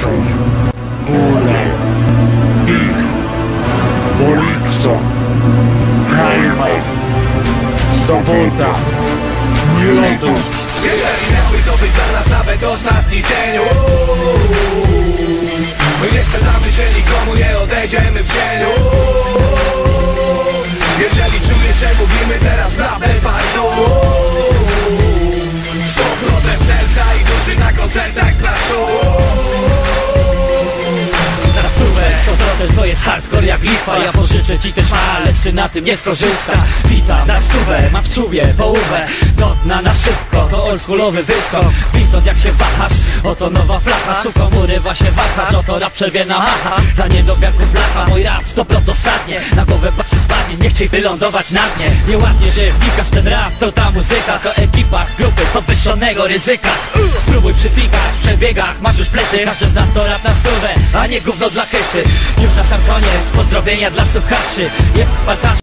Kaszor, Góra, Ich, Bolikso, Hajma, Sobota, Milotów. Jeden miałby to być dla nas nawet ostatni dzień. Uuu. My nie sprzedamy się, nikomu nie odejdziemy. Jest hardcore jak lichwa Ja pożyczę ci te czma, lecz ty na tym nie skorzysta. Witam na stówę, mam w czubie połówę Do dna na szybko, to oldschoolowy wyskok Wistąd jak się wahasz, oto nowa flacha. Suką urywa się wahasz, oto rap przerwie na macha. Dla niedowiarków blacha, mój rap stopro dosadnie Na głowę patrzy spadnie, nie chciej wylądować na dnie. Nieładnie, że wnikasz ten rap, to ta muzyka. To ekipa z grupy podwyższonego ryzyka. Spróbuj przyfikać w przebiegach, masz już plecy Każdy z nas to rap na stówę, a nie gówno dla kesy pozdrowienia dla słuchaczy. Partarzy